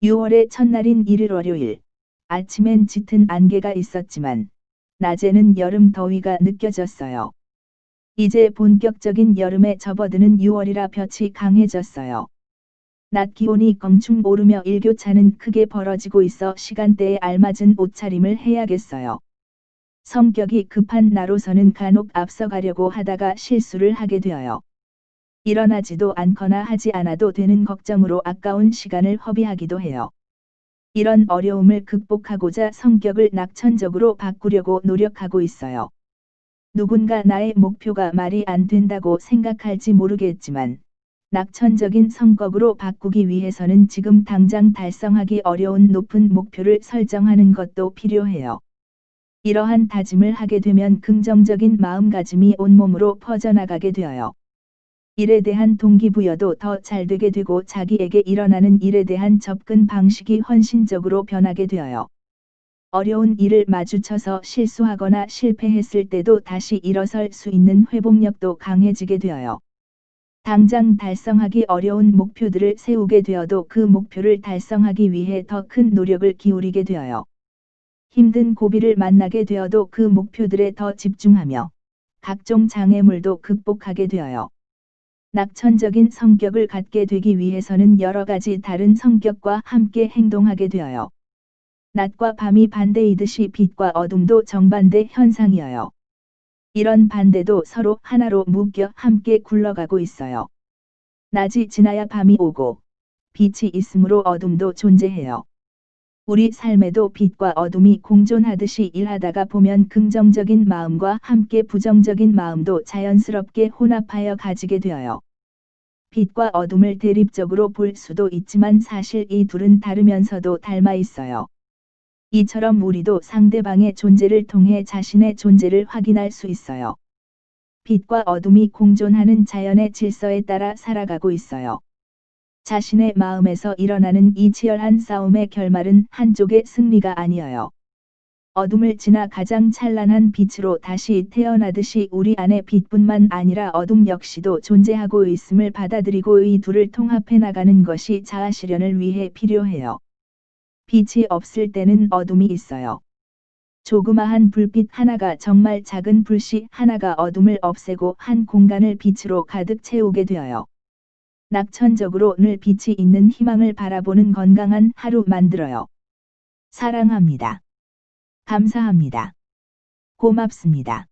6월의 첫날인 1일 월요일. 아침엔 짙은 안개가 있었지만 낮에는 여름 더위가 느껴졌어요. 이제 본격적인 여름에 접어드는 6월이라 볕이 강해졌어요. 낮 기온이 검충 오르며 일교차는 크게 벌어지고 있어 시간대에 알맞은 옷차림을 해야겠어요. 성격이 급한 나로서는 간혹 앞서가려고 하다가 실수를 하게 되어요. 일어나지도 않거나 하지 않아도 되는 걱정으로 아까운 시간을 허비하기도 해요. 이런 어려움을 극복하고자 성격을 낙천적으로 바꾸려고 노력하고 있어요. 누군가 나의 목표가 말이 안 된다고 생각할지 모르겠지만, 낙천적인 성격으로 바꾸기 위해서는 지금 당장 달성하기 어려운 높은 목표를 설정하는 것도 필요해요. 이러한 다짐을 하게 되면 긍정적인 마음가짐이 온몸으로 퍼져나가게 되어요. 일에 대한 동기부여도 더 잘 되게 되고 자기에게 일어나는 일에 대한 접근 방식이 헌신적으로 변하게 되어요. 어려운 일을 마주쳐서 실수하거나 실패했을 때도 다시 일어설 수 있는 회복력도 강해지게 되어요. 당장 달성하기 어려운 목표들을 세우게 되어도 그 목표를 달성하기 위해 더 큰 노력을 기울이게 되어요. 힘든 고비를 만나게 되어도 그 목표들에 더 집중하며 각종 장애물도 극복하게 되어요. 낙천적인 성격을 갖게 되기 위해서는 여러 가지 다른 성격과 함께 행동하게 되어요. 낮과 밤이 반대이듯이 빛과 어둠도 정반대 현상이어요. 이런 반대도 서로 하나로 묶여 함께 굴러가고 있어요. 낮이 지나야 밤이 오고 빛이 있으므로 어둠도 존재해요. 우리 삶에도 빛과 어둠이 공존하듯이 일하다가 보면 긍정적인 마음과 함께 부정적인 마음도 자연스럽게 혼합하여 가지게 되어요. 빛과 어둠을 대립적으로 볼 수도 있지만 사실 이 둘은 다르면서도 닮아 있어요. 이처럼 우리도 상대방의 존재를 통해 자신의 존재를 확인할 수 있어요. 빛과 어둠이 공존하는 자연의 질서에 따라 살아가고 있어요. 자신의 마음에서 일어나는 이 치열한 싸움의 결말은 한쪽의 승리가 아니어요. 어둠을 지나 가장 찬란한 빛으로 다시 태어나듯이 우리 안에 빛뿐만 아니라 어둠 역시도 존재하고 있음을 받아들이고 이 둘을 통합해 나가는 것이 자아 실현을 위해 필요해요. 빛이 없을 때는 어둠이 있어요. 조그마한 불빛 하나가 정말 작은 불씨 하나가 어둠을 없애고 한 공간을 빛으로 가득 채우게 되어요. 낙천적으로 늘 빛이 있는 희망을 바라보는 건강한 하루 만들어요. 사랑합니다. 감사합니다. 고맙습니다.